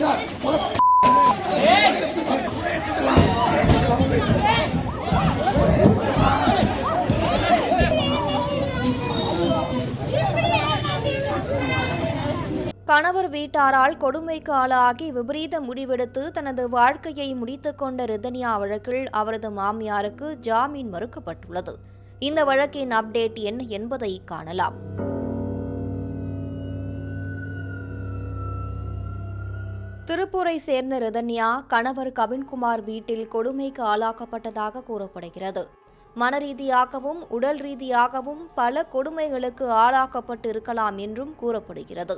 கணவர் வீட்டாரால் கொடுமைக்கு ஆளாகி விபரீத முடிவெடுத்து தனது வாழ்க்கையை முடித்துக் கொண்ட ரிதன்யா வழக்கில் அவரது மாமியாருக்கு ஜாமீன் மறுக்கப்பட்டுள்ளது. இந்த வழக்கின் அப்டேட் என்ன என்பதை காணலாம். திருப்பூரை சேர்ந்த ரிதன்யா கணவர் கவின்குமார் வீட்டில் கொடுமைக்கு ஆளாக்கப்பட்டதாக கூறப்படுகிறது. மனரீதியாகவும் உடல் ரீதியாகவும் பல கொடுமைகளுக்கு ஆளாக்கப்பட்டு இருக்கலாம் என்றும் கூறப்படுகிறது.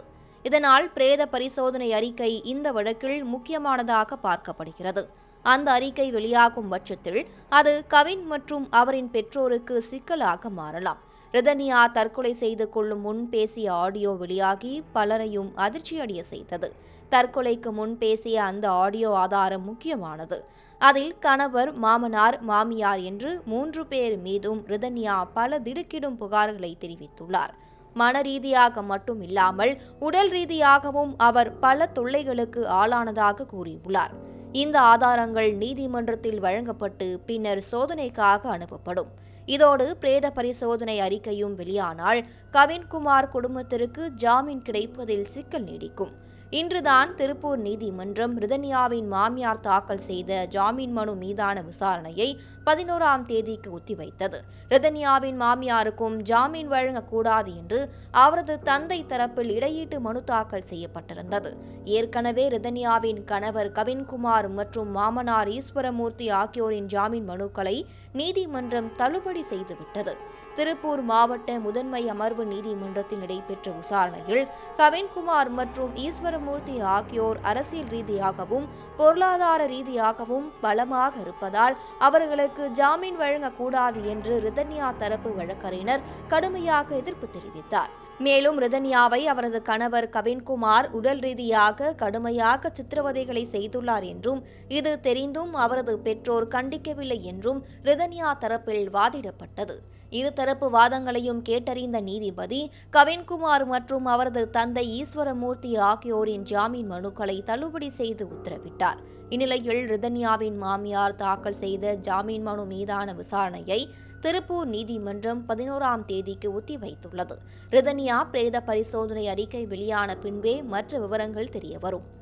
இதனால் பிரேத பரிசோதனை அறிக்கை இந்த வழக்கில் முக்கியமானதாக பார்க்கப்படுகிறது. அந்த அறிக்கை வெளியாகும் பட்சத்தில் அது கவின் மற்றும் அவரின் பெற்றோருக்கு சிக்கலாக மாறலாம். ரிதன்யா தற்கொலை செய்து கொள்ளும் முன் பேசிய ஆடியோ வெளியாகி பலரையும் அதிர்ச்சியடைய செய்தது. தற்கொலைக்கு முன் பேசிய அந்த ஆடியோ ஆதாரம் முக்கியமானது. அதில் கணவர் மாமனார் மாமியார் என்று மூன்று பேர் மீதும் ரிதன்யா பல திடுக்கிடும் புகார்களை தெரிவித்துள்ளார். மன ரீதியாக மட்டும் இல்லாமல் உடல் ரீதியாகவும் அவர் பல தொல்லைகளுக்கு ஆளானதாக கூறியுள்ளார். இந்த ஆதாரங்கள் நீதிமன்றத்தில் வழங்கப்பட்டு பின்னர் சோதனைக்காக அனுப்பப்படும். இதோடு பிரேத பரிசோதனை அறிக்கையும் வெளியானால் கவின்குமார் குடும்பத்திற்கு ஜாமீன் கிடைப்பதில் சிக்கல் நீடிக்கும். இன்றுதான் திருப்பூர் நீதிமன்றம் ரிதன்யாவின் மாமியார் தாக்கல் செய்த ஜாமீன் மனு மீதான விசாரணையை பதினோராம் தேதிக்கு ஒத்திவைத்தது. ரிதன்யாவின் மாமியாருக்கும் ஜாமீன் வழங்கக்கூடாது என்று அவரது தந்தை தரப்பில் இடையீட்டு மனு தாக்கல் செய்யப்பட்டிருந்தது. ஏற்கனவே ரிதன்யாவின் கணவர் கவின்குமார் மற்றும் மாமனார் ஈஸ்வரமூர்த்தி ஆகியோரின் ஜாமீன் மனுக்களை நீதிமன்றம் தள்ளுபடி செய்துவிட்டது. திருப்பூர் மாவட்ட முதன்மை அமர்வு நீதிமன்றத்தில் நடைபெற்ற விசாரணையில் கவின்குமார் மற்றும் ஈஸ்வரமூர்த்தி ஆகியோர் அரசியல் ரீதியாகவும் பொருளாதார ரீதியாகவும் பலமாக இருப்பதால் அவர்களுக்கு ஜாமீன் வழங்கக்கூடாது என்று ரிதன்யா தரப்பு வழக்கறிஞர் கடுமையாக எதிர்ப்பு தெரிவித்தார். மேலும் ரிதன்யாவை அவரது கணவர் கவின்குமார் உடல் ரீதியாக கடுமையாக சித்திரவதைகளை செய்துள்ளார் என்றும் இது தெரிந்தும் அவரது பெற்றோர் கண்டிக்கவில்லை என்றும் ரிதன்யா தரப்பில் வாதிடப்பட்டது. இருதரப்பு வாதங்களையும் கேட்டறிந்த நீதிபதி கவின்குமார் மற்றும் அவரது தந்தை ஈஸ்வரமூர்த்தி ஆகியோரின் ஜாமீன் மனுக்களை தள்ளுபடி செய்து உத்தரவிட்டார். இந்நிலையில் ரிதன்யாவின் மாமியார் தாக்கல் செய்த ஜாமீன் மனு மீதான விசாரணையை திருப்பூர் நீதிமன்றம் பதினோராம் தேதிக்கு ஒத்திவைத்துள்ளது. ரிதனியா பிரேத பரிசோதனை அறிக்கை வெளியான பின்பே மற்ற விவரங்கள் தெரியவரும்.